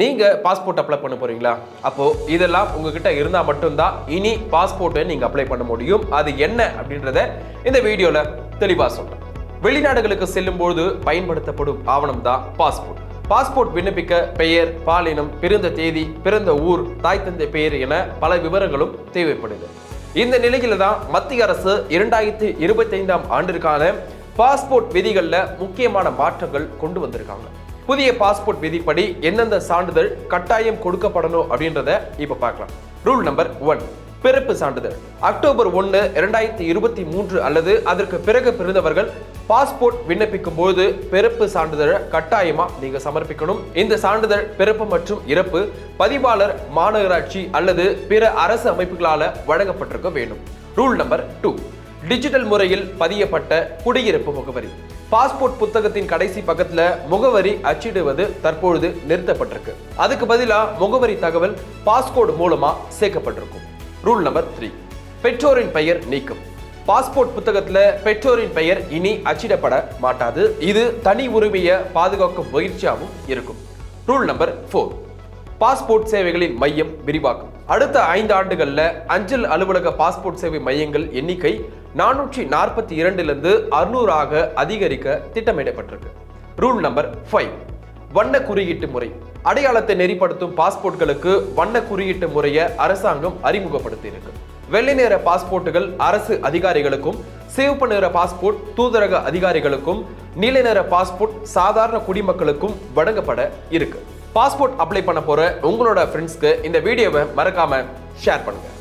நீங்கள் passport apply பண்ண போறீங்களா? அப்போ இதெல்லாம் உங்ககிட்ட இருந்தால் மட்டும்தான் இனி பாஸ்போர்ட்டை நீங்கள் அப்ளை பண்ண முடியும். அது என்ன அப்படின்றத இந்த வீடியோவில் தெளிவாக சொல்கிறேன் வெளிநாடுகளுக்கு செல்லும்போது பயன்படுத்தப்படும் ஆவணம் தான் பாஸ்போர்ட் பாஸ்போர்ட் விண்ணப்பிக்க பெயர் பாலினம் பிறந்த தேதி பிறந்த ஊர் தாய் தந்தை பெயர் என பல விவரங்களும் தேவைப்படுது. இந்த நிலையில தான் மத்திய அரசு இரண்டாயிரத்தி இருபத்தைந்தாம் ஆண்டிற்கான பாஸ்போர்ட் விதிகளில் முக்கியமான மாற்றங்கள் கொண்டு வந்திருக்காங்க. புதிய பாஸ்போர்ட் விதிப்படி எந்தெந்த சான்றிதழ் கட்டாயம் கொடுக்கப்படணும் அப்படின்றத இப்ப பார்க்கலாம். ரூல் நம்பர் ஒன் பிறப்பு சான்றிதழ். அக்டோபர் ஒன்று இரண்டாயிரத்தி இருபத்தி மூன்று அல்லது அதற்கு பிறகு பிறந்தவர்கள் பாஸ்போர்ட் விண்ணப்பிக்கும் போது பிறப்பு சான்றிதழை கட்டாயமா நீங்க சமர்ப்பிக்கணும். இந்த சான்றிதழ் பிறப்பு மற்றும் இறப்பு பதிவாளர் மாநகராட்சி அல்லது பிற அரசு அமைப்புகளால வழங்கப்பட்டிருக்க வேண்டும். ரூல் நம்பர் டூ டிஜிட்டல் முறையில் பதியப்பட்ட குடியிருப்பு முகவரி. பாஸ்போர்ட் புத்தகத்தின் கடைசி பக்கத்துல முகவரி அச்சிடுவது தற்பொழுது நிறுத்தப்பட்டிருக்கு. அதுக்கு பதிலாக முகவரி தகவல் பாஸ்கோடு மூலமா சேர்க்கப்பட்டிருக்கும். Rule number three. பெற்றோரின் பெயர் நீக்கம். பாஸ்போர்ட் புத்தகத்தில் பெற்றோரின் பெயர் இனி அச்சிடப்பட மாட்டாது. இது தனி உரிமையை பாதுகாக்கும் முயற்சியாகவும் இருக்கும். Rule number four. பாஸ்போர்ட் சேவைகளின் மையம் விரிவாக்கம். அடுத்த ஐந்து ஆண்டுகளில் அஞ்சல் அலுவலக பாஸ்போர்ட் சேவை மையங்கள் எண்ணிக்கை நானூற்றி நாற்பத்தி இரண்டிலிருந்து அறுநூறாக அதிகரிக்க திட்டமிடப்பட்டிருக்கு. Rule number five. வண்ண குறியீட்டு முறை. அடையாளத்தை நெறிப்படுத்தும் பாஸ்போர்ட்களுக்கு வண்ண குறியீட்டு முறையை அரசாங்கம் அறிமுகப்படுத்தி இருக்கு வெள்ளை நிற பாஸ்போர்ட்டுகள் அரசு அதிகாரிகளுக்கும் சிவப்பு நிற பாஸ்போர்ட் தூதரக அதிகாரிகளுக்கும் நீல நிற பாஸ்போர்ட் சாதாரண குடிமக்களுக்கும் வழங்கப்பட இருக்கு. பாஸ்போர்ட் அப்ளை பண்ண போகிற உங்களோட ஃப்ரெண்ட்ஸ்க்கு இந்த வீடியோவை மறக்காமல் ஷேர் பண்ணுங்கள்